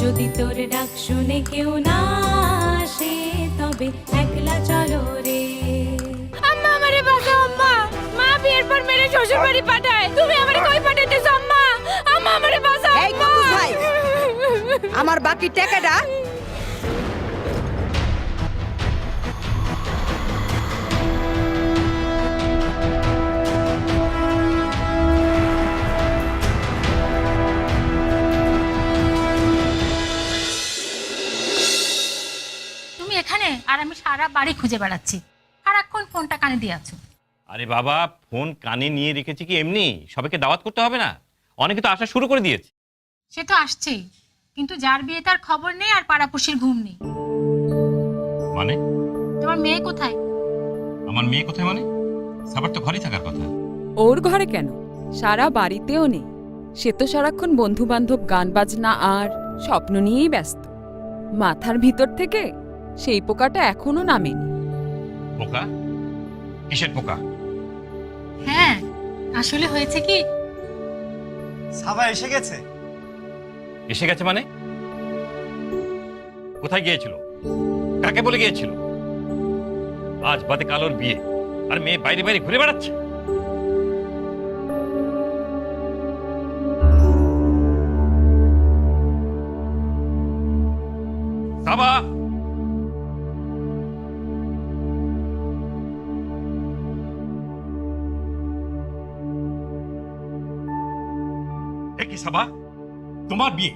যদি তোর ডাক শুনে কেউ না আসে তবে একলা চলো রে আম্মা আমারে বাঁচাও আম্মা মা বিয়ের পর মেরে শ্বশুর বাড়ি পাঠায় তুমি আমারে কই পাঠাইতেছ আম্মা আম্মা আমারে বাঁচাও এই। কুকুর ভাই। আমার বাকি টাকাটা এখানে? আর আমি সারা বাড়ি খুঁজে বেড়াচ্ছি। সারাক্ষণ ফোনটা কানে দিয়ে আছো। আরে বাবা ফোন কানে নিয়ে রেখেছি কি এমনি? সবাইকে দাওয়াত করতে হবে না? অনেকে তো আসা শুরু করে দিয়েছে। সে তো আসছেই। কিন্তু যার বিয়ে তার খবর নেই আর পাড়াপড়শির ঘুম নেই। মানে? তোমার মেয়ে কোথায়? আমার মেয়ে কোথায় মানে? সাবার তো ঘরেই থাকার কথা। ওর ঘরে কেন? সারা বাড়িতেও নেই। সে তো সারাক্ষণ বন্ধু বান্ধব গান বাজনা আর স্বপ্ন নিয়েই ব্যস্ত। মাথার ভিতর থেকে সেই পোকাটা এখনও নামেনি। পোকা? কিসের পোকা? হ্যাঁ আসলে হয়েছে কি? সাবা এসে গেছে। এসে গেছে মানে? কোথায় গিয়েছিল? কাকে বলে গিয়েছিল? আজ বাদে কালোর বিয়ে। আর মেয়ে বাইরে বাইরে ঘুরে বেড়াচ্ছে। তোমার বিয়ে।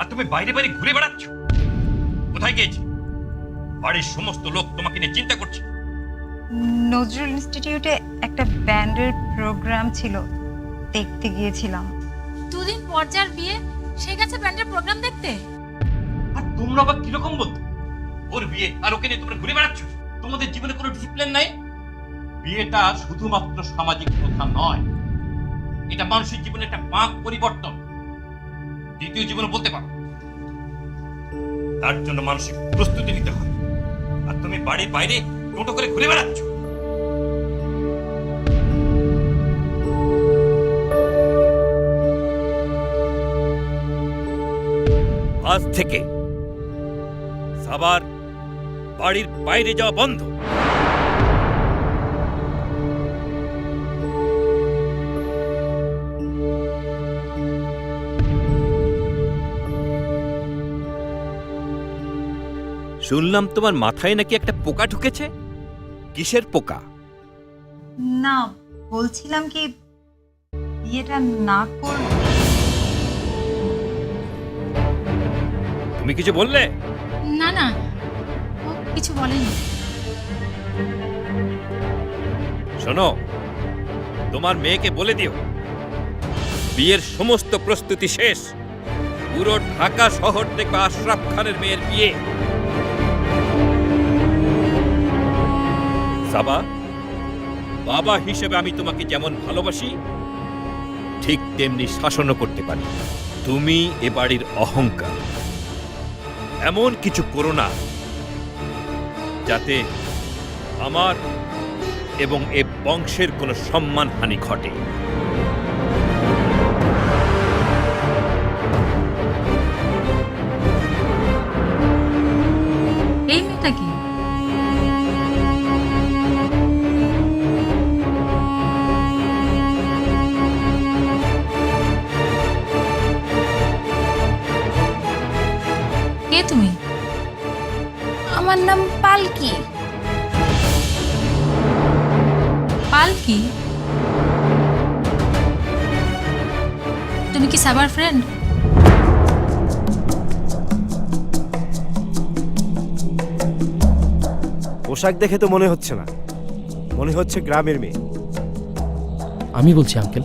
আর তুমি বাইরে বাইরে ঘুরে বেড়াচ্ছ। কোথায় গিয়েছি? বাড়ির সমস্ত লোক তোমাকে নিয়ে চিন্তা করছে। নজরুল ইনস্টিটিউটে একটা ব্যান্ডের প্রোগ্রাম ছিল। দেখতে গিয়েছিলাম। দুদিন পর যার বিয়ে সে গেছে ব্যান্ডের প্রোগ্রাম দেখতে। আর তোমরা আবার কীরকম বলতো ওর বিয়ে আর ওকে নিয়ে তোমরা ঘুরে বেড়াচ্ছ? তোমাদের জীবনে কোনো ডিসিপ্লিন নাই? বিয়েটা শুধুমাত্র সামাজিক প্রথা নয়। এটা মানুষের জীবনে একটা বাঁক পরিবর্তন। দ্বিতীয় জীবনে বলতে পারো। তার জন্য মানসিক প্রস্তুতি নিতে হয় আর তুমি বাড়ির বাইরে টোটো করে ঘুরে বেড়াচ্ছ। আজ থেকে সাবার বাড়ির বাইরে যাওয়া বন্ধ। শুনলাম তোমার মাথায় নাকি একটা পোকা ঢুকেছে? কিসের পোকা? না বলছিলাম কি বিয়েটা না কর তুমি কিছু বললে? না না ও কিছু বলেনি। শোনো তোমার মেয়েকে বলে দিও। বিয়ের সমস্ত প্রস্তুতি শেষ। পুরো ঢাকা শহর থেকে আশরাফ খানের মেয়ের বিয়ে। সাবা বাবা হিসেবে আমি তোমাকে যেমন ভালোবাসি, ঠিক তেমনি শাসনও করতে পারি। তুমি এ বাড়ির অহংকার। এমন কিছু করো না, যাতে আমার এবং এ বংশের কোনো সম্মানহানি ঘটে। পালকি তুমি কি সাবার ফ্রেন্ড পোশাক দেখে তো মনে হচ্ছে না। মনে হচ্ছে গ্রামের মেয়ে। আমি বলছি আঙ্কেল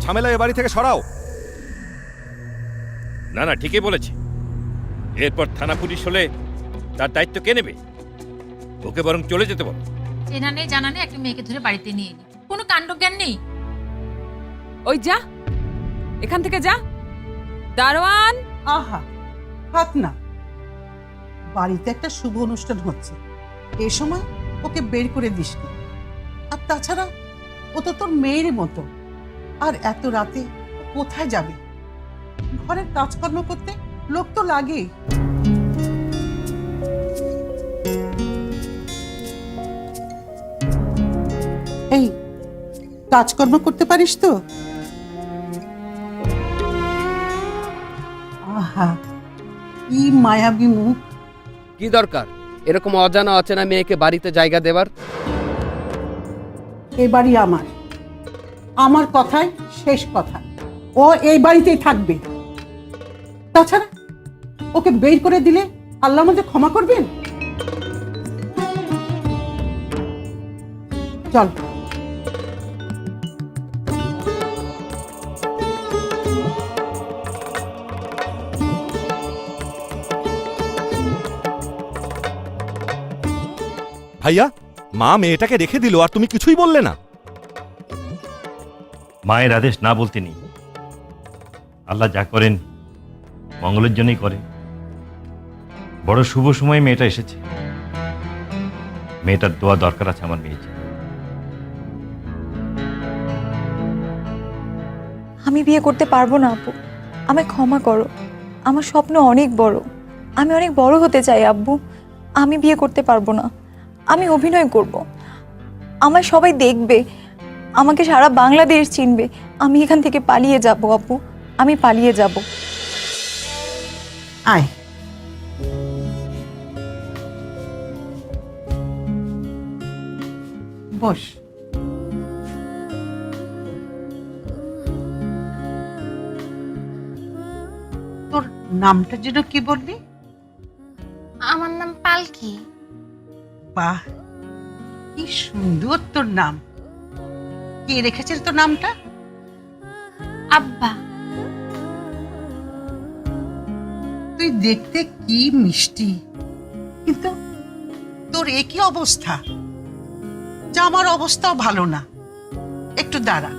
ঝামেলা এ বাড়ি থেকে সরাও। না না ঠিকই বলেছে। এরপর থানা পুলিশ হলে তার দায়িত্ব কে নেবে? ওকে বরং চলে যেতে বলো। চেনা নেই জানা নেই একটা মেয়েকে ধরে বাড়িতে নিয়ে এলি। কোনো কাণ্ডজ্ঞান নেই। ওই যা এখান থেকে যা। দারোয়ান! আহা থাক না। বাড়িতে একটা শুভ অনুষ্ঠান হচ্ছে। এ সময় ওকে বের করে দিস না। আর তাছাড়া ও তো তোর মেয়ের মতো। আর এত রাতে কোথায় যাবে? ঘরের কাজকর্ম করতে লোক তো লাগেই। এই কাজকর্ম করতে পারিস তো? আহা কি মায়াবী মুখ। কি দরকার? এরকম অজানা অচেনা মেয়েকে বাড়িতে জায়গা দেবার? এই বাড়ি আমার। আমার কথাই শেষ কথা। ও এই বাড়িতেই থাকবে। তাছাড়া ওকে বের করে দিলে আল্লাহ আমাদের ক্ষমা করবেন? চল। ভাইয়া, মা মেয়েটাকে রেখে দিল আর তুমি কিছুই বললে না। মায়ের আদেশ না বলতে নেই। আল্লাহ যা করেন, মঙ্গলের জন্যই করেন বড় শুভ সময় মেয়েটা এসেছে। মেয়েটার দোয়া দরকার আছে আমার মেয়ে আমি বিয়ে করতে পারব না আপু। আমায় ক্ষমা করো। আমার স্বপ্ন অনেক বড়। আমি অনেক বড় হতে চাই আব্বু। আমি বিয়ে করতে পারব না। আমি অভিনয় করব। আমায় সবাই দেখবে। আমাকে সারা বাংলাদেশ চিনবে। আমি এখান থেকে পালিয়ে যাব আপু। আমি পালিয়ে যাব। আয়। বস। তোর নামটা যেন কি বললি? আমার নাম পালকি। বাহ কি সুন্দর তোর নাম। কে রেখেছিল তোর নামটা? আব্বা। তুই দেখতে কি মিষ্টি। কিন্তু তোর একই অবস্থা? যা আমার অবস্থাও ভালো না। একটু দাঁড়া।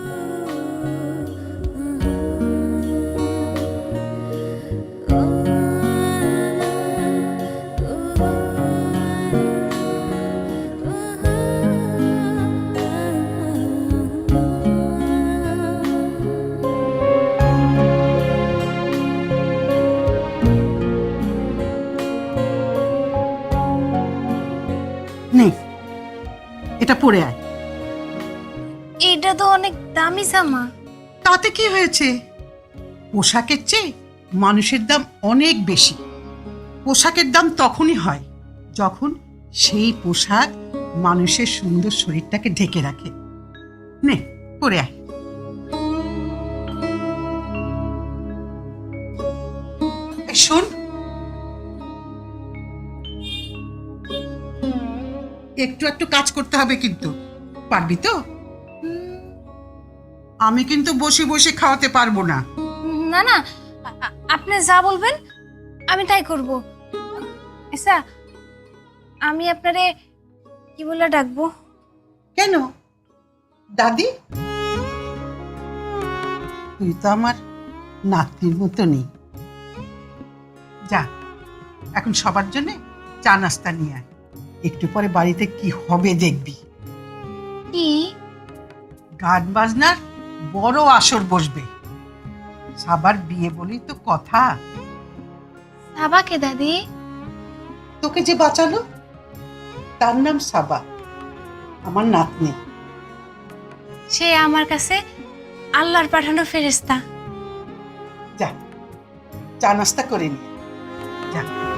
তাতে কি হয়েছে? পোশাকের চেয়ে মানুষের দাম অনেক বেশি। পোশাকের দাম তখনই হয় যখন সেই পোশাক মানুষের সুন্দর শরীরটাকে ঢেকে রাখে। নে, পরে আয়। শোন। একটু একটু কাজ করতে হবে কিন্তু। পারবি তো? আমি কিন্তু বসে বসে খাওয়াতে পারব না। না না আ- আপনি যা বলবেন আমি তাই করব। আচ্ছা আমি আপনারে কি বলে ডাকবো? কেন? দাদি? তুই তো আমার নাতির মতো নেই। যা এখন সবার জন্য চা নাস্তা নিয়ে আয়। একটু পরে বাড়িতে কি হবে দেখবি। কি? গান বাজনার বড় আসর বসবে। সাবার বিয়ে বলি তো কথা। সাবাকে দাদি। তোকে যে বাঁচালো তার নাম সাবা। আমার নাতনি। সে আমার কাছে আল্লাহর পাঠানো ফেরেস্তা যা চা নাস্তা করে নি। যা।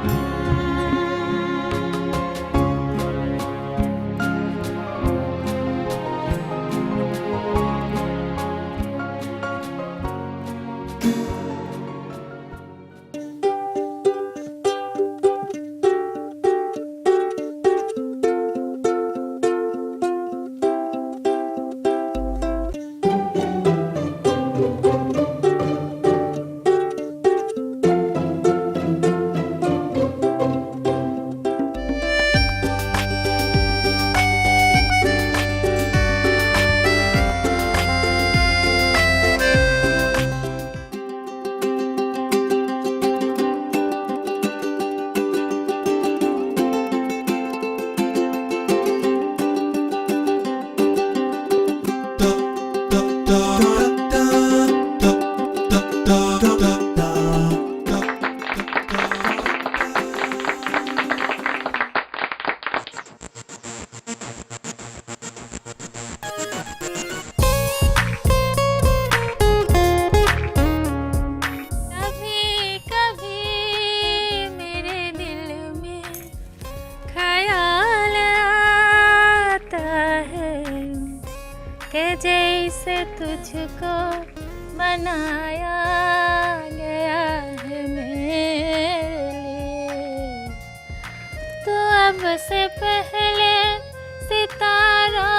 तो अब से पहले सितारा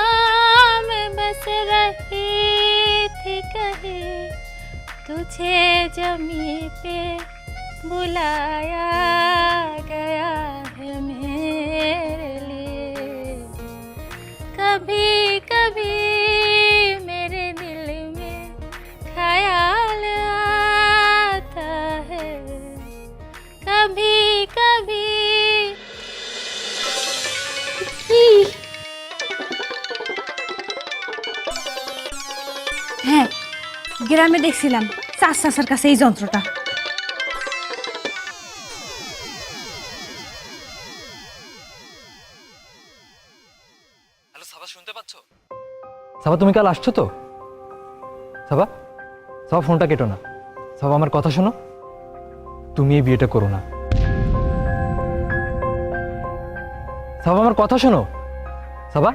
में बस रही थी कहीं। तुझे जमी पे बुलाया गया है मेरे लिए। कभी গ্রামে দেখছিলাম চার চাষার কাছে এই যন্ত্রটা। হ্যালো সাবা শুনতে পাচ্ছ? সাবা তুমি কাল আসছো তো? সাবা সাবা ফোনটা কেটো না। সাবা আমার কথা শোনো। তুমি এই বিয়েটা করো না। সাবা আমার কথা শোনো। সাবা